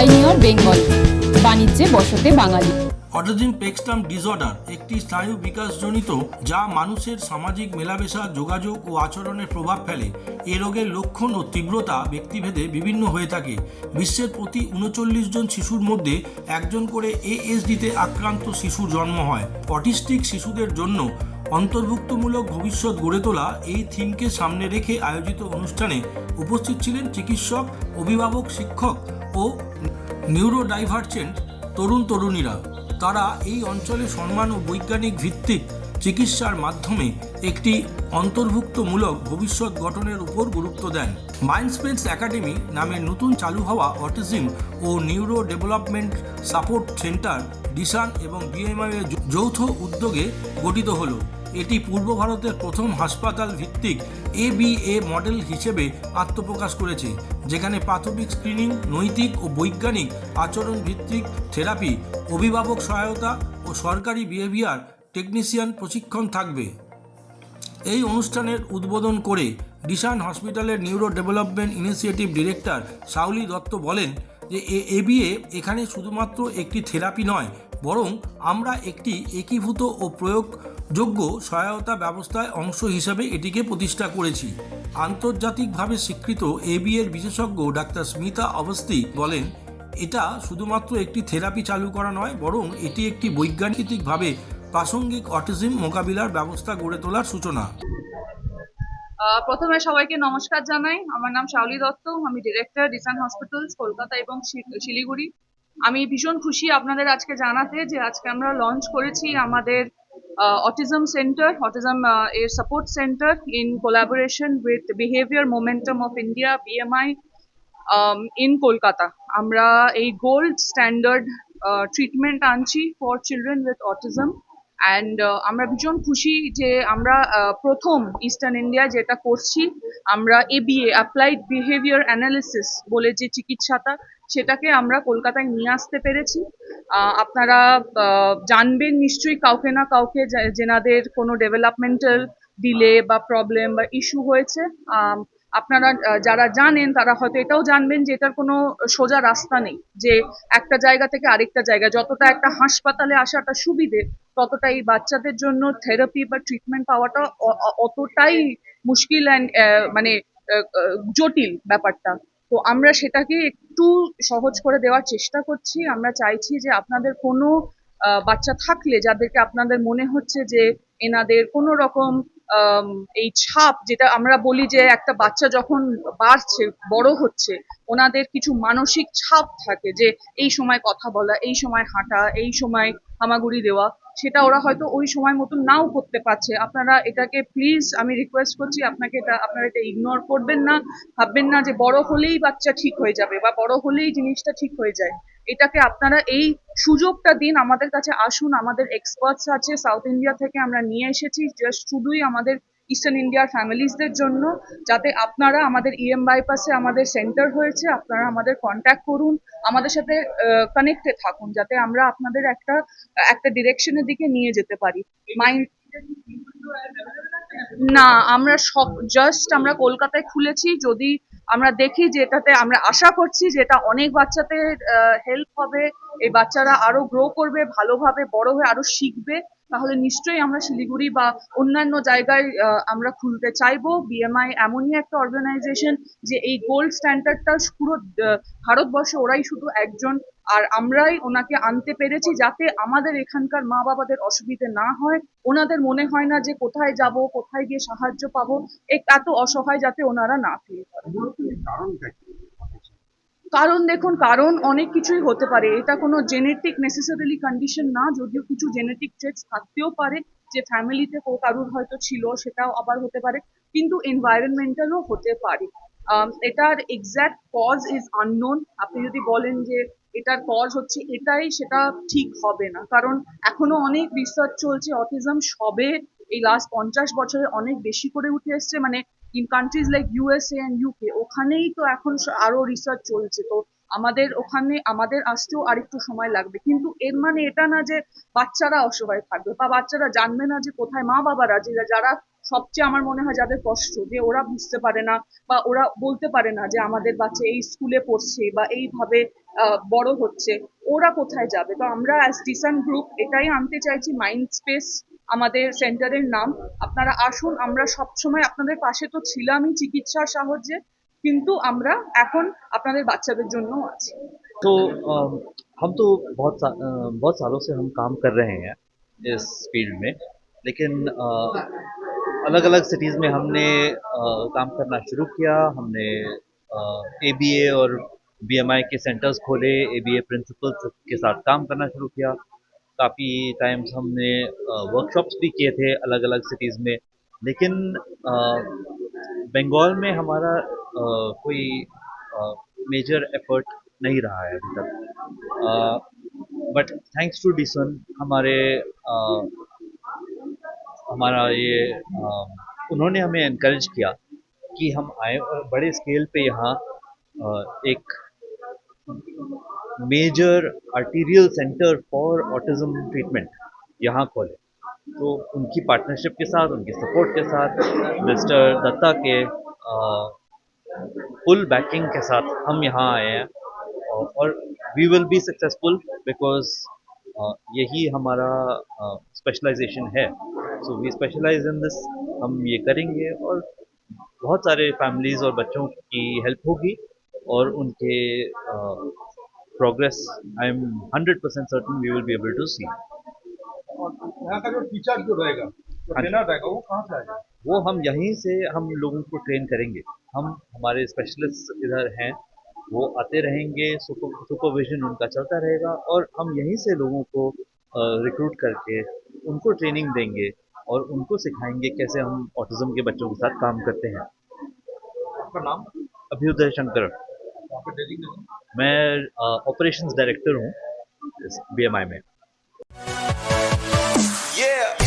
Pioneer Bengal. বাণিজ্যে বসতে বাঙালি। Autism পেক্সটাম disorder একটি স্নায়ু বিকাশজনিত যা মানুষের সামাজিক মেলামেশা, যোগাযোগ ও আচরণে প্রভাব ফেলে। এ রোগের লক্ষণ ও তীব্রতা ব্যক্তিভেদে বিভিন্ন হয়ে থাকে। বিশ্বের প্রতি উনচল্লিশ জন শিশুর মধ্যে একজন করে এএসডিতে আক্রান্ত শিশুর জন্ম হয়। অটিস্টিক শিশুদের জন্য অন্তর্ভুক্তমূলক ভবিষ্যৎ গড়ে তোলা এই থিমকে সামনে রেখে আয়োজিত অনুষ্ঠানে উপস্থিত ছিলেন চিকিৎসক, অভিভাবক, শিক্ষক ও নিউরোডাইভার্জেন্ট তরুণ তরুণীরা তারা এই অঞ্চলে সম্মান ও বৈজ্ঞানিক ভিত্তিক চিকিৎসার মাধ্যমে একটি অন্তর্ভুক্তমূলক ভবিষ্যৎ গঠনের উপর গুরুত্ব দেন। মাইন্ডস্পেস একাডেমি নামে নতুন চালু হওয়া অটিজম ও neuro development support centre, Dishan এবং বিএমআই এর যৌথ উদ্যোগে গঠিত হলো। এটি পূর্ব ভারতের প্রথম হাসপাতাল ভিত্তিক এবিএ মডেল হিসেবে আত্মপ্রকাশ করেছে, যেখানে প্রাথমিক স্ক্রিনিং, নৈতিক ও বৈজ্ঞানিক আচরণ ভিত্তিক থেরাপি অভিভাবক সহায়তা ও সরকারি বিহেভিয়ার টেকনিশিয়ান প্রশিক্ষণ থাকবে। এই অনুষ্ঠানের উদ্বোধন করে ডিশান হসপিটালের neuro development initiative director Souli Dutta বলেন যে, এ এবিএ এখানে শুধুমাত্র একটি থেরাপি নয়, বরং আমরা একটি একীভূত ও প্রয়োগযোগ্য সহায়তা ব্যবস্থায় অংশ হিসাবে এটিকে প্রতিষ্ঠা করেছি। আন্তর্জাতিকভাবে স্বীকৃত এবি এর বিশেষজ্ঞ ডাক্তার স্মিতা অবস্থি বলেন এটা শুধুমাত্র একটি থেরাপি চালু করা নয়, বরং এটি একটি বৈজ্ঞানিকভাবে প্রাসঙ্গিক অটিজম মোকাবিলার ব্যবস্থা গড়ে তোলার সূচনা। প্রথমে সবাইকে নমস্কার জানাই। আমার নাম শাওলি দত্ত, আমি ডিরেক্টর ডিসান হসপিটালস, কলকাতা এবং শিলিগুড়ি। আমি ভীষণ খুশি আপনাদের আজকে জানাতে যে আজকে আমরা লঞ্চ করেছি আমাদের অটিজম সেন্টার অটিজম এর support centre in collaboration with behaviour momentum of India BMI in Kolkata আমরা এই গোল্ড স্ট্যান্ডার্ড ট্রিটমেন্ট আনছি for children with autism and আমরা ভীষণ খুশি যে আমরা প্রথম ইস্টার্ন ইন্ডিয়া যেটা করছি আমরা এবিএ অ্যাপ্লাইড বিহেভিয়ার অ্যানালিসিস বলে যে চিকিৎসাটা সেটাকে আমরা কলকাতায় নিয়ে আসতে পেরেছি আপনারা জানবেন নিশ্চয়ই কাউকে না কাউকে যেনাদের কোনো ডেভেলপমেন্টাল ডিলে বা প্রবলেম বা ইস্যু হয়েছে আপনারা যারা জানেন তারা হয়তো এটাও জানবেন যে এটার কোনো সোজা রাস্তা নেই। যে একটা জায়গা থেকে আরেকটা জায়গা, যতটা একটা হাসপাতালে আসাটা সুবিধে ততটা এই বাচ্চাদের জন্য থেরাপি বা ট্রিটমেন্ট পাওয়াটা অতটাই মুশকিল অ্যান্ড মানে জটিল ব্যাপারটা। তো আমরা সেটাকে একটু সহজ করে দেওয়ার চেষ্টা করছি। আমরা চাইছি যে আপনাদের কোনো বাচ্চা থাকলে, যাদেরকে আপনাদের মনে হচ্ছে যে এনাদের কোনো রকম এই ছাপ যেটা আমরা বলি যে একটা বাচ্চা যখন বাড়ছে, বড় হচ্ছে, ওনাদের কিছু মানসিক ছাপ থাকে যে এই সময় কথা বলা, এই সময় হাঁটা, এই সময় হামাগুড়ি দেওয়া, সেটা ওরা হয়তো ওই সময় মতো নাও করতে পারছে। আপনারা এটাকে প্লিজ আমি রিকোয়েস্ট করছি আপনাকে এটা, আপনারা এটা ইগনোর করবেন না, ভাববেন না যে বড় হলেই বাচ্চা ঠিক হয়ে যাবে বা বড় হলেই জিনিসটা ঠিক হয়ে যায়। এটাকে আপনারা এই সুযোগটা দিন, আমাদের কাছে আসুন, আমাদের এক্সপার্টস আছে সাউথ ইন্ডিয়া থেকে আমরা নিয়ে এসেছি জাস্ট শুধুই আমাদের ইস্টার্ন ইন্ডিয়ার ফ্যামিলিজদের জন্য, যাতে আপনারা আমাদের ইএম বাইপাসে আমাদের সেন্টার হয়েছে, আপনারা আমাদের কন্ট্যাক্ট করুন, আমাদের সাথে কানেক্টে থাকুন, যাতে আমরা আপনাদের একটা একটা ডিরেকশনের দিকে নিয়ে যেতে পারি। মাইন্ড না, আমরা সব জাস্ট আমরা কলকাতায় খুলেছি, যদি আমরা দেখি যেটাতে আমরা আশা করছি যে এটা অনেক বাচ্চাতে হেল্প হবে, এই বাচ্চারা আরও গ্রো করবে, ভালোভাবে বড় হয়ে আরও শিখবে, তাহলে নিশ্চয়ই আমরা শিলিগুড়ি বা অন্যান্য জায়গায় আমরা খুলতে চাইব। বিএমআই এমনই একটা অর্গানাইজেশন যে এই গোল্ড স্ট্যান্ডার্ডটা পুরো ভারতবর্ষে ওরাই শুধু একজন আর আমরাই ওনাকে আনতে পেরেছি যাতে আমাদের এখানকার মা বাবাদের অসুবিধে না হয়। ওনাদের মনে হয় না যে কোথায় যাব, কোথায় গিয়ে সাহায্য পাবো। এত অসহায় যাতে ওনারা না ফিল করে কারণ দেখুন, কারণ অনেক কিছুই হতে পারে। এটা কোনো জেনেটিক নেসেসারিলি কন্ডিশন না, যদিও কিছু জেনেটিক ট্রেটস থাকতেও পারে, যে ফ্যামিলিতে কারুর হয়তো ছিল, সেটাও আবার হতে পারে, কিন্তু এনভায়রনমেন্টালও হতে পারে। এটার এক্স্যাক্ট কজ ইজ আননোন আপনি যদি বলেন যে এটার কজ হচ্ছে এটাই সেটা ঠিক হবে না। কারণ এখনও অনেক রিসার্চ চলছে অটিজম সবে এই লাস্ট পঞ্চাশ বছরে অনেক বেশি করে উঠে এসছে। মানে in countries like USA and UK ওখানেই তো এখন আরও রিসার্চ চলছে। তো আমাদের ওখানে, আমাদের আসতেও আরেকটু সময় লাগবে। কিন্তু এর মানে এটা না যে বাচ্চারা অসহায় থাকবে বা বাচ্চারা জানবে না যে কোথায় মা বাবারা যে যারা সবচেয়ে আমার মনে হয় যাদের কষ্ট, যে ওরা বুঝতে পারে না বা ওরা বলতে পারে না যে আমাদের বাচ্চা এই স্কুলে পড়ছে বা এইভাবে বড় হচ্ছে ওরা কোথায় যাবে তো আমরা অ্যাজ ডিসান গ্রুপ এটাই আনতে চাইছি মাইন্ড স্পেস আমাদের সেন্টারের নাম আপনারা আসুন আমরা সবসময় আপনাদের পাশে তো ছিলামই চিকিৎসার সাহায্যে কিন্তু আমরা এখন আপনাদের বাচ্চাদের জন্য আছি तो अम, हम तो बहुत सा, अ, बहुत सालों से हम काम कर रहे हैं इस फील्ड में लेकिन अलग अलग सिटीज़ में हमने अ, काम करना शुरू किया हमने ए बी ए और बी एम आई के सेंटर्स खोले ए बी ए प्रिंसिपल्स के साथ काम करना शुरू किया। काफ़ी टाइम्स हमने वर्कशॉप्स भी किए थे अलग अलग सिटीज़ में। लेकिन बंगाल में हमारा अ, कोई आ, मेजर एफर्ट नहीं रहा है अभी तक। बट थैंक्स टू डिसन हमारे अ, हमारा ये अ, उन्होंने हमें इनक्रेज किया कि हम आए और बड़े स्केल पे यहाँ एक major arterial centre for autism treatment यहाँ खोले। तो उनकी पार्टनरशिप के साथ, उनकी सपोर्ट के साथ मिस्टर दत्ता के फुल बैकिंग के साथ हम यहाँ आए हैं। और- we will be successful because यही हमारा स्पेशलाइजेशन है। So we specialise in this हम ये करेंगे और बहुत सारे फैमिलीज़ और बच्चों की हेल्प होगी। और उनके progress I am hundred percent certain we will be able to see यहाँ का जो टीचर जो रहेगा जो हाँ ट्रेनर रहेगा वो कहाँ से आएगा? वो हम यहीं से हम लोगों को ट्रेन करेंगे। हम हमारे स्पेशलिस्ट इधर हैं वो आते रहेंगे सुपरविजन उनका चलता रहेगा और हम यहीं से लोगों को रिक्रूट करके उनको ट्रेनिंग देंगे और उनको सिखाएँगे कैसे हम ऑटिज्म के बच्चों के साथ काम करते हैं। आपका नाम? अभ्युदय शंकर। मैं ऑपरेशंस डायरेक्टर हूँ बी एम आई में Yeah.